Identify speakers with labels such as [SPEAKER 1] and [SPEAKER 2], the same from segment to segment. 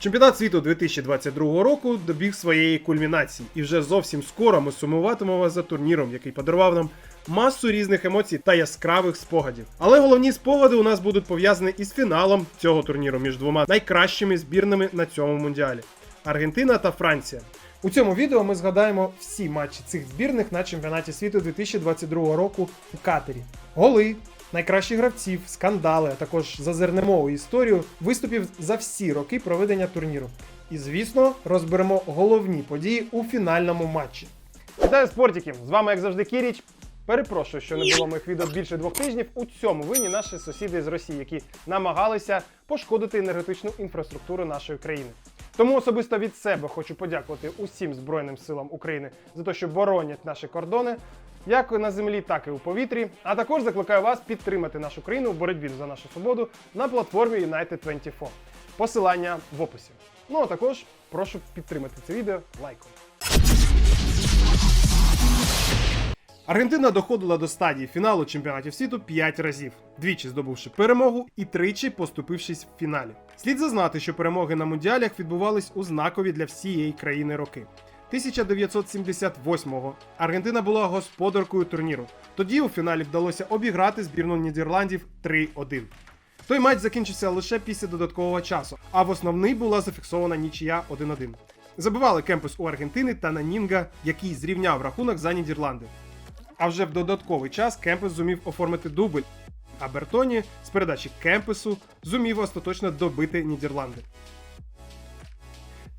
[SPEAKER 1] Чемпіонат світу 2022 року добіг своєї кульмінації, і вже зовсім скоро ми сумуватимемо за турніром, який подарував нам масу різних емоцій та яскравих спогадів. Але головні спогади у нас будуть пов'язані із фіналом цього турніру між двома найкращими збірними на цьому мундіалі Аргентина та Франція. У цьому відео ми згадаємо всі матчі цих збірних на чемпіонаті світу 2022 року у Катері. Голи, найкращих гравців, скандали, а також зазирнемо у історію виступів за всі роки проведення турніру. І звісно, розберемо головні події у фінальному матчі. Вітаю спортиків! З вами, як завжди, Кіріч. Перепрошую, що не було моїх відео більше двох тижнів. У цьому винні наші сусіди з Росії, які намагалися пошкодити енергетичну інфраструктуру нашої країни. Тому особисто від себе хочу подякувати усім Збройним силам України за те, що боронять наші кордони, як на землі, так і у повітрі. А також закликаю вас підтримати нашу країну у боротьбі за нашу свободу на платформі United 24. Посилання в описі. Ну а також прошу підтримати це відео лайком. Аргентина доходила до стадії фіналу чемпіонатів світу 5 разів, двічі здобувши перемогу і тричі поступившись в фіналі. Слід зазнати, що перемоги на мундіалях відбувались у знакові для всієї країни роки. 1978-го Аргентина була господаркою турніру. Тоді у фіналі вдалося обіграти збірну Нідерландів 3-1. Той матч закінчився лише після додаткового часу, а в основний була зафіксована нічия 1-1. Забивали Кемпус у Аргентини та Нанінга, який зрівняв рахунок за Нідерланди. А вже в додатковий час Кемпес зумів оформити дубль, а Бертоні з передачі Кемпесу зумів остаточно добити Нідерланди.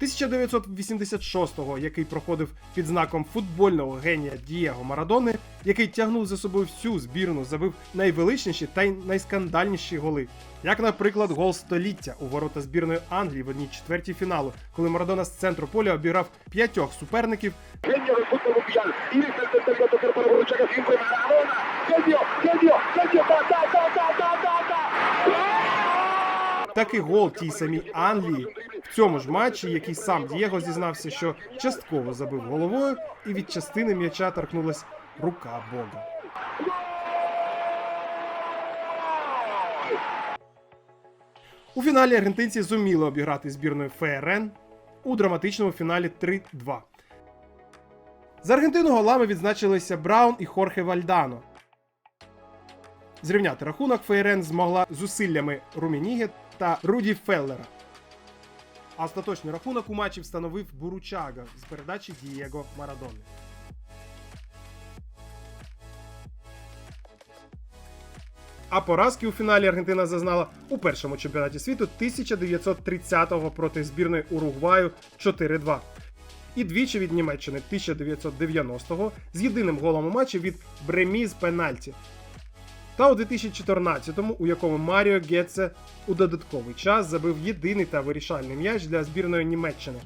[SPEAKER 1] 1986-го, який проходив під знаком футбольного генія Дієго Марадони, який тягнув за собою всю збірну, забив найвеличніші та й найскандальніші голи. Як, наприклад, гол століття у ворота збірної Англії в одній четвертій фіналу, коли Марадона з центру поля обіграв п'ятьох суперників.
[SPEAKER 2] Genio
[SPEAKER 1] Так і гол тій самій Англії в цьому ж матчі, який сам Дієго зізнався, що частково забив головою, і від частини м'яча торкнулась рука Бога. У фіналі аргентинці зуміли обіграти збірною ФРН у драматичному фіналі 3-2. З Аргентину голами відзначилися Браун і Хорхе Вальдано. Зрівняти рахунок ФРН змогла зусиллями Румініге та Руді Феллера. А остаточний рахунок у матчі встановив Буручага з передачі Дієго Марадони. А поразки у фіналі Аргентина зазнала у першому чемпіонаті світу 1930-го проти збірної Уругваю 4-2. І двічі від Німеччини 1990-го з єдиним голом у матчі від Бремі з пенальті. Та у 2014-му, у якому Маріо Гетце у додатковий час забив єдиний та вирішальний м'яч для збірної Німеччини,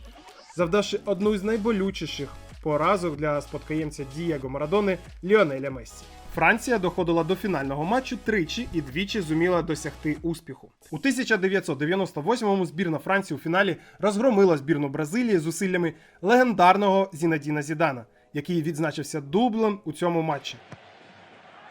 [SPEAKER 1] завдавши одну з найболючіших поразок для спадкоємця Дієго Марадони Ліонеля Мессі. Франція доходила до фінального матчу тричі і двічі зуміла досягти успіху. У 1998-му збірна Франції у фіналі розгромила збірну Бразилії зусиллями легендарного Зінадіна Зідана, який відзначився дублем у цьому матчі.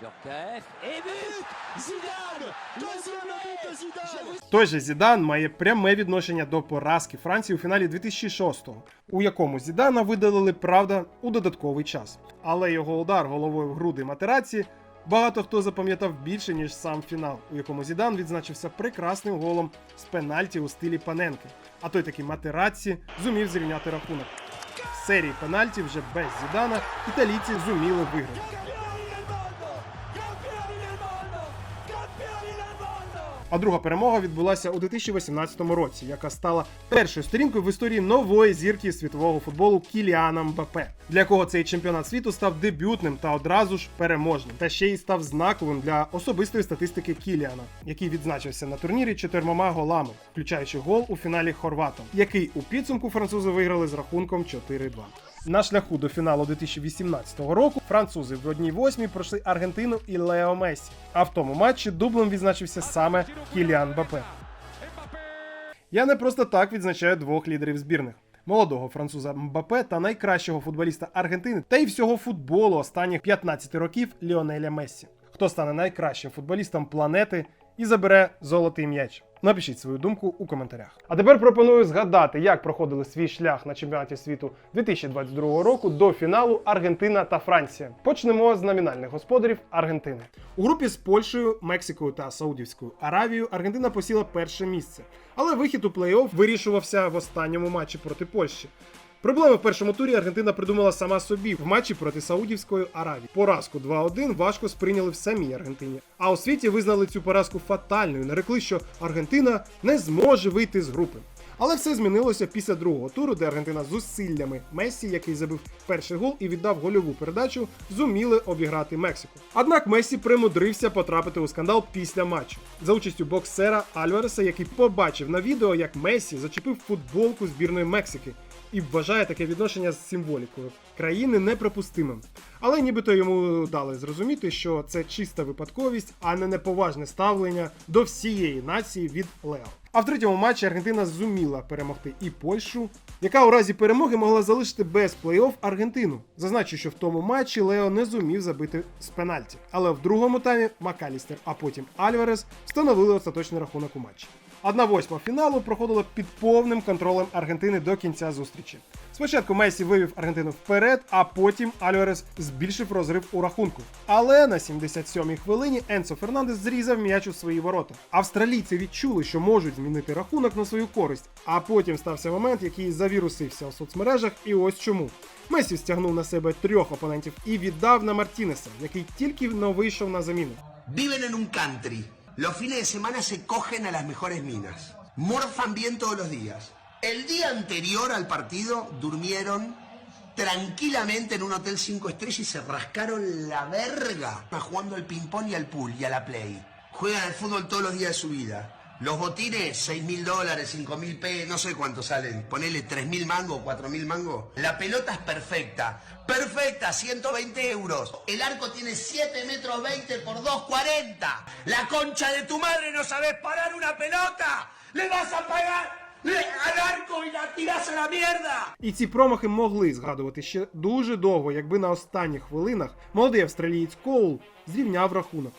[SPEAKER 3] Et but Zidane Deuxième but
[SPEAKER 1] Той же Зідан має пряме відношення до поразки Франції у фіналі 2006-го, у якому Зідана видалили правда у додатковий час. Але його удар головою в груди Матераці багато хто запам'ятав більше ніж сам фінал, у якому Зідан відзначився прекрасним голом з пенальті у стилі Паненки. А той таки Матераці зумів зрівняти рахунок. В серії пенальті вже без Зідана італійці зуміли виграти. А друга перемога відбулася у 2018 році, яка стала першою сторінкою в історії нової зірки світового футболу Кіліана Мбапе, для якого цей чемпіонат світу став дебютним та одразу ж переможним, та ще й став знаковим для особистої статистики Кіліана, який відзначився на турнірі чотирма голами, включаючи гол у фіналі Хорватом, який у підсумку французи виграли з рахунком 4-2. На шляху до фіналу 2018 року французи в одній восьмій пройшли Аргентину і Лео Мессі. А в тому матчі дублем відзначився саме Кіліан Бапе. Я не просто так відзначаю двох лідерів збірних. Молодого француза Мбапе та найкращого футболіста Аргентини та й всього футболу останніх 15 років Ліонеля Мессі. Хто стане найкращим футболістом планети і забере золотий м'яч? Напишіть свою думку у коментарях. А тепер пропоную згадати, як проходили свій шлях на чемпіонаті світу 2022 року до фіналу Аргентина та Франція. Почнемо з номінальних господарів Аргентини. У групі з Польщею, Мексикою та Саудівською Аравією Аргентина посіла перше місце, але вихід у плей-офф вирішувався в останньому матчі проти Польщі. Проблеми в першому турі Аргентина придумала сама собі в матчі проти Саудівської Аравії. Поразку 2-1 важко сприйняли в самій Аргентині. А у світі визнали цю поразку фатальною. Нарекли, що Аргентина не зможе вийти з групи. Але все змінилося після другого туру, де Аргентина зусиллями Мессі, який забив перший гол і віддав гольову передачу, зуміли обіграти Мексику. Однак Мессі примудрився потрапити у скандал після матчу за участю боксера Альвареса, який побачив на відео, як Мессі зачепив футболку збірної Мексики і вважає таке відношення з символікою країни неприпустимим. Але нібито йому дали зрозуміти, що це чиста випадковість, а не неповажне ставлення до всієї нації від Лео. А в третьому матчі Аргентина зуміла перемогти і Польщу, яка у разі перемоги могла залишити без плей-офф Аргентину. Зазначу, що в тому матчі Лео не зумів забити з пенальті. Але в другому таймі Макалістер, а потім Альварес встановили остаточний рахунок у матчі. Одна восьма фіналу проходила під повним контролем Аргентини до кінця зустрічі. Спочатку Месі вивів Аргентину вперед, а потім Альварес збільшив розрив у рахунку. Але на 77-й хвилині Енсо Фернандес зрізав м'яч у свої ворота. Австралійці відчули, що можуть змінити рахунок на свою користь. А потім стався момент, який завірусився у соцмережах, і ось чому. Месі стягнув на себе трьох опонентів і віддав на Мартінеса, який тільки но вийшов на заміну.
[SPEAKER 4] Country. Los fines de semana se cogen a las mejores minas. Morfan bien todos los días. El día anterior al partido durmieron tranquilamente en un hotel 5 estrellas y se rascaron la verga jugando al ping-pong y al pool y a la play. Juegan al fútbol todos los días de su vida. Los botines, 6 mil dólares, 5 mil pesos, no sé cuánto salen. Ponele 3 mil mangos, 4 mil mangos. La pelota es perfecta. Perfecta, 120 euros. El arco tiene 7 metros 20 por 2,40. La concha de tu madre no sabes parar una pelota. Le vas a pagar le- al arco y la tirás a la mierda.
[SPEAKER 1] І ці промахи могли згадувати ще дуже довго, якби на останніх хвилинах молодий австралієць Коул зрівняв рахунок.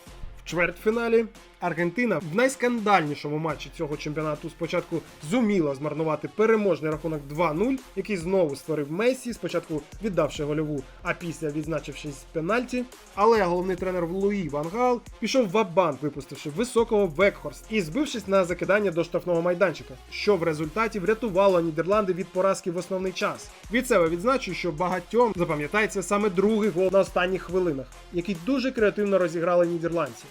[SPEAKER 1] В чвертьфіналі Аргентина в найскандальнішому матчі цього чемпіонату спочатку зуміла змарнувати переможний рахунок 2-0, який знову створив Месі, спочатку віддавши гольову, а після відзначившись з пенальті. Але головний тренер Луї Ван Гал пішов в абанк, випустивши високого Векхорст і збившись на закидання до штрафного майданчика, що в результаті врятувало Нідерланди від поразки в основний час. Від себе відзначу, що багатьом запам'ятається саме другий гол на останніх хвилинах, який дуже креативно розіграли нідерландці.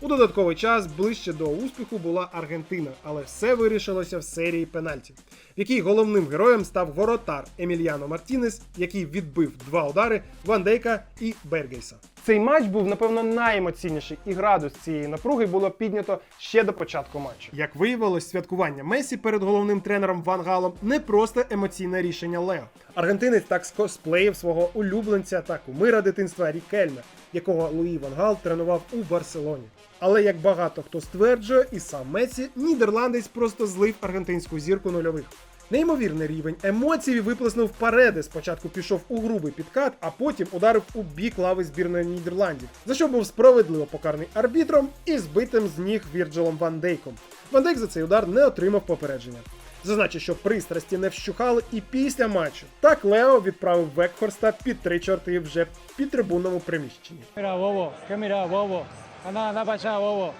[SPEAKER 1] У додатковий час ближче до успіху була Аргентина, але все вирішилося в серії пенальтів, в якій головним героєм став воротар Емільяно Мартінес, який відбив два удари Ван Дейка і Бергейса. Цей матч був, напевно, найемоційніший, і градус цієї напруги було піднято ще до початку матчу. Як виявилось, святкування Месі перед головним тренером Ван Галом не просто емоційне рішення Лео. Аргентинець так скосплеїв свого улюбленця та кумира дитинства Рікельме, якого Луї Ван Гал тренував у Барселоні. Але як багато хто стверджує, і сам Месі, нідерландець просто злив аргентинську зірку нульових. Неймовірний рівень емоцій виплеснув пареди. Спочатку пішов у грубий підкат, а потім ударив у бік лави збірної Нідерландів, за що був справедливо покараний арбітром і збитим з ніг Вірджилом Ван Дейком. Ван Дейк за цей удар не отримав попередження. Зазначу, що пристрасті не вщухали і після матчу. Так Лео відправив Векхорста під три чорти вже в підтрибунному приміщенні.
[SPEAKER 5] Mira, bobo, ¿qué mira, bobo? Anda,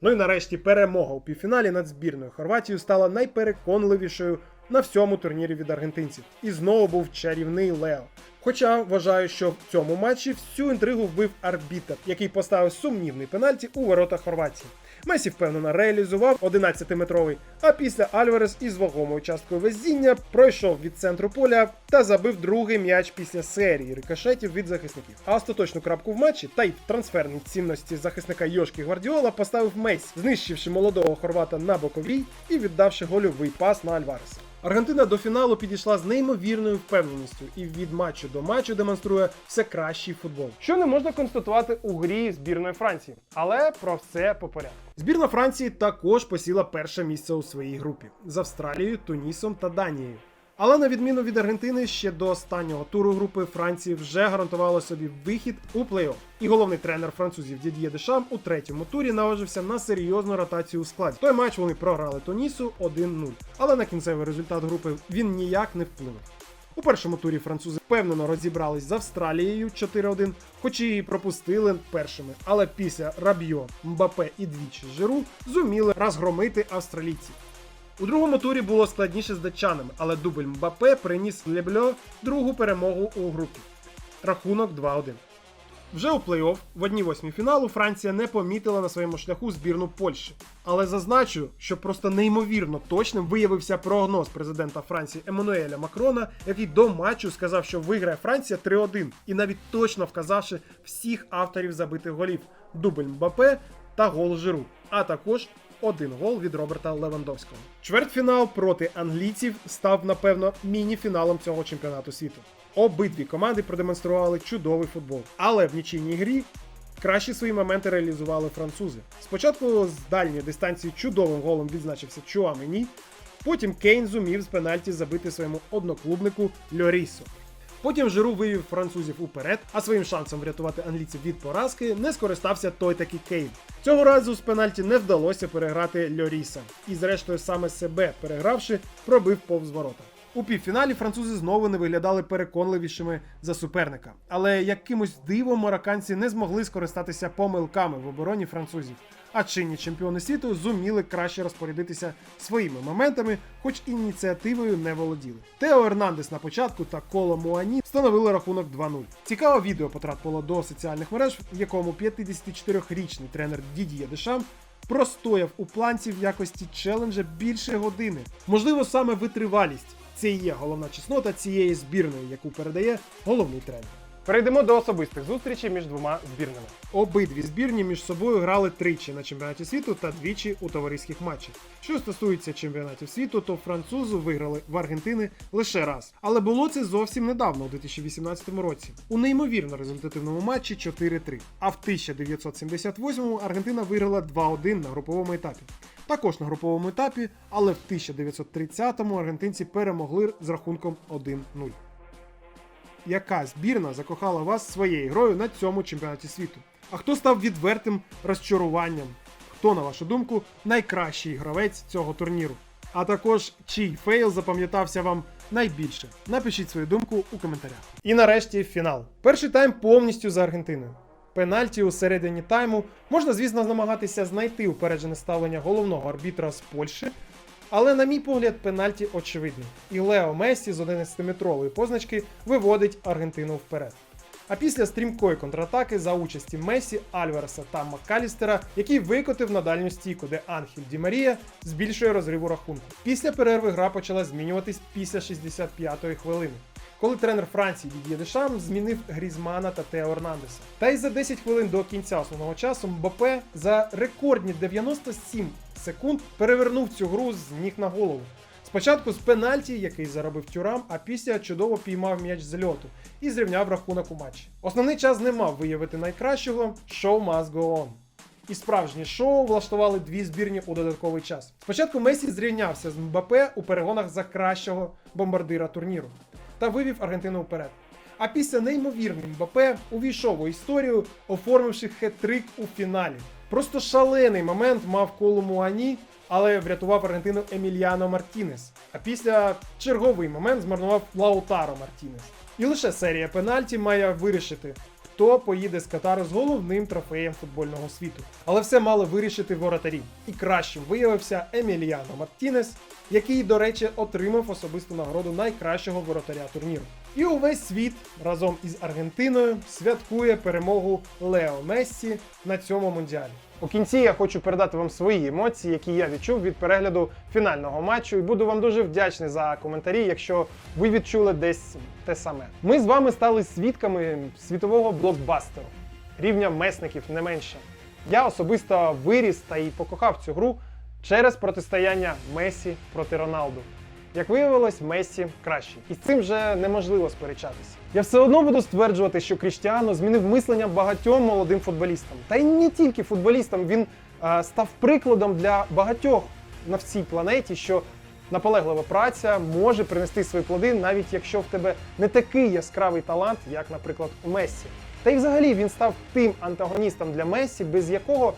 [SPEAKER 1] Ну і нарешті перемога у півфіналі над збірною Хорватією стала найпереконливішою на всьому турнірі від аргентинців. І знову був чарівний Лео. Хоча вважаю, що в цьому матчі всю інтригу вбив арбітер, який поставив сумнівний пенальті у ворота Хорватії. Месі впевнено реалізував 11-метровий, а після Альварес із вагомою часткою везіння пройшов від центру поля та забив другий м'яч після серії рикошетів від захисників. А остаточну крапку в матчі та й в трансферній цінності захисника Йошки Гвардіола поставив Месі, знищивши молодого хорвата на боковій і віддавши гольовий пас на Альвареса. Аргентина до фіналу підійшла з неймовірною впевненістю і від матчу до матчу демонструє все кращий футбол. Що не можна констатувати у грі збірної Франції, але про все по порядку. Збірна Франції також посіла перше місце у своїй групі з Австралією, Тунісом та Данією. Але на відміну від Аргентини, ще до останнього туру групи Франції вже гарантувало собі вихід у плей-офф. І головний тренер французів Дід'є Дешам у третьому турі наважився на серйозну ротацію у складі. Той матч вони програли Тунісу 1-0. Але на кінцевий результат групи він ніяк не вплинув. У першому турі французи впевнено розібрались з Австралією 4-1, хоч і пропустили першими. Але після Рабьо, Мбапе і двічі Жиру зуміли розгромити австралійців. У другому турі було складніше з датчанами, але дубль Мбапе приніс Лебльо другу перемогу у групі. Рахунок 2-1. Вже у плей-офф в одній восьмій фіналу Франція не помітила на своєму шляху збірну Польщі. Але зазначу, що просто неймовірно точним виявився прогноз президента Франції Еммануеля Макрона, який до матчу сказав, що виграє Франція 3-1, і навіть точно вказавши всіх авторів забитих голів: дубль Мбапе та гол Жиру, а також один гол від Роберта Левандовського. Чвертьфінал проти англійців став, напевно, міні-фіналом цього чемпіонату світу. Обидві команди продемонстрували чудовий футбол, але в нічийній грі кращі свої моменти реалізували французи. Спочатку з дальньої дистанції чудовим голом відзначився Чуамені, потім Кейн зумів з пенальті забити своєму одноклубнику Льорісу. Потім Жиру вивів французів уперед, а своїм шансом врятувати англійців від поразки не скористався той таки Кейн. Цього разу з пенальті не вдалося переграти Льоріса, і зрештою саме себе перегравши, пробив повз ворота. У півфіналі французи знову не виглядали переконливішими за суперника, але якимось дивом марокканці не змогли скористатися помилками в обороні французів. А чинні чемпіони світу зуміли краще розпорядитися своїми моментами, хоч ініціативою не володіли. Тео Ернандес на початку та Коло Муані встановили рахунок 2-0. Цікаве відео потрапило до соціальних мереж, в якому 54-річний тренер Дід'є Дешам простояв у планці в якості челенджа більше години. Можливо, саме витривалість це і є головна чеснота цієї збірної, яку передає головний тренер. Перейдемо до особистих зустрічей між двома збірними. Обидві збірні між собою грали тричі на чемпіонаті світу та двічі у товариських матчах. Що стосується чемпіонатів світу, то французи виграли в Аргентини лише раз. Але було це зовсім недавно, у 2018 році, у неймовірно результативному матчі 4-3. А в 1978-му Аргентина виграла 2-1 на груповому етапі. Також на груповому етапі, але в 1930-му аргентинці перемогли з рахунком 1-0 яка збірна закохала вас своєю грою на цьому чемпіонаті світу? А хто став відвертим розчаруванням? Хто, на вашу думку, найкращий гравець цього турніру? А також чий фейл запам'ятався вам найбільше? Напишіть свою думку у коментарях. І нарешті фінал. Перший тайм повністю за Аргентиною. Пенальті у середині тайму можна, звісно, намагатися знайти упереджене ставлення головного арбітра з Польщі, але, на мій погляд, пенальті очевидний. І Лео Месі з 11-метрової позначки виводить Аргентину вперед. А після стрімкої контратаки за участі Месі, Альвареса та Маккалістера, який викотив на дальню стійку, де Анхіль Ді Марія збільшує розриву рахунку. Після перерви гра почала змінюватись після 65-ї хвилини. Коли тренер Франції Дід'є Дешам змінив Грізмана та Тео Ернандеса. Та й за 10 хвилин до кінця основного часу Мбапе за рекордні 97 секунд перевернув цю гру з ніг на голову. Спочатку з пенальті, який заробив тюрам, а після чудово піймав м'яч з льоту і зрівняв рахунок у матчі. Основний час не мав виявити найкращого шоу must go on. І справжнє шоу влаштували дві збірні у додатковий час. Спочатку Месі зрівнявся з Мбапе у перегонах за кращого бомбардира турніру та вивів Аргентину вперед. А після неймовірним Мбапе увійшов у історію, оформивши хет-трик у фіналі. Просто шалений момент мав коло Муані, але врятував Аргентину Емільяно Мартінес. А після черговий момент змарнував Лаутаро Мартінес. І лише серія пенальті має вирішити, хто поїде з Катару з головним трофеєм футбольного світу. Але все мали вирішити воротарі. І кращим виявився Еміліано Мартінес, який, до речі, отримав особисту нагороду найкращого воротаря турніру. І увесь світ разом із Аргентиною святкує перемогу Лео Мессі на цьому мундіалі. У кінці я хочу передати вам свої емоції, які я відчув від перегляду фінального матчу, і буду вам дуже вдячний за коментарі, якщо ви відчули десь те саме. Ми з вами стали свідками світового блокбастеру, рівня месників не менше. Я особисто виріс та і покохав цю гру через протистояння Месі проти Роналду. Як виявилось, Мессі кращий. І з цим вже неможливо сперечатися. Я все одно буду стверджувати, що Кріштіану змінив мислення багатьом молодим футболістам. Та й не тільки футболістам, він е, став прикладом для багатьох на всій планеті, що наполеглива праця може принести свої плоди, навіть якщо в тебе не такий яскравий талант, як, наприклад, у Мессі. Та й взагалі він став тим антагоністом для Мессі, без якого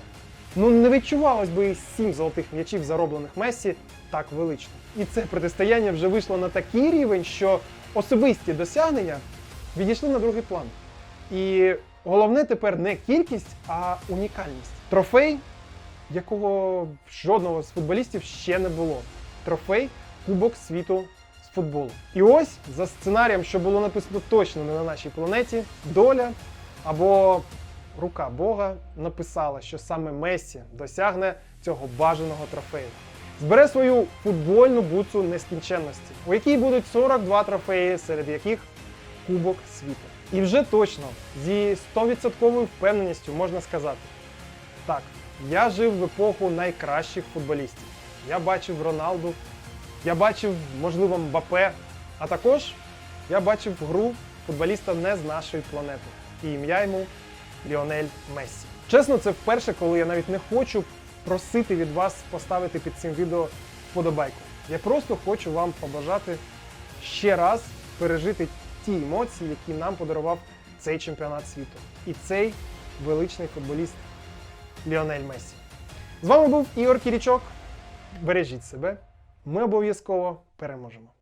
[SPEAKER 1] ну не відчувалось би сім золотих м'ячів, зароблених Мессі, так велично. І це протистояння вже вийшло на такий рівень, що особисті досягнення відійшли на другий план. І головне тепер не кількість, а унікальність. Трофей, якого жодного з футболістів ще не було. Трофей Кубок світу з футболу. І ось за сценарієм, що було написано точно не на нашій планеті, доля або рука Бога написала, що саме Мессі досягне цього бажаного трофею. Збере свою футбольну буцу нескінченності, у якій будуть 42 трофеї, серед яких Кубок світу. І вже точно зі 100% впевненістю можна сказати: так, я жив в епоху найкращих футболістів. Я бачив Роналду, я бачив, можливо, Мбапе, а також я бачив гру футболіста не з нашої планети. І ім'я йому Ліонель Мессі. Чесно, це вперше, коли я навіть не хочу просити від вас поставити під цим відео вподобайку. Я просто хочу вам побажати ще раз пережити ті емоції, які нам подарував цей чемпіонат світу. І цей величний футболіст Ліонель Мессі. З вами був Ігор Кірічок. Бережіть себе. Ми обов'язково переможемо.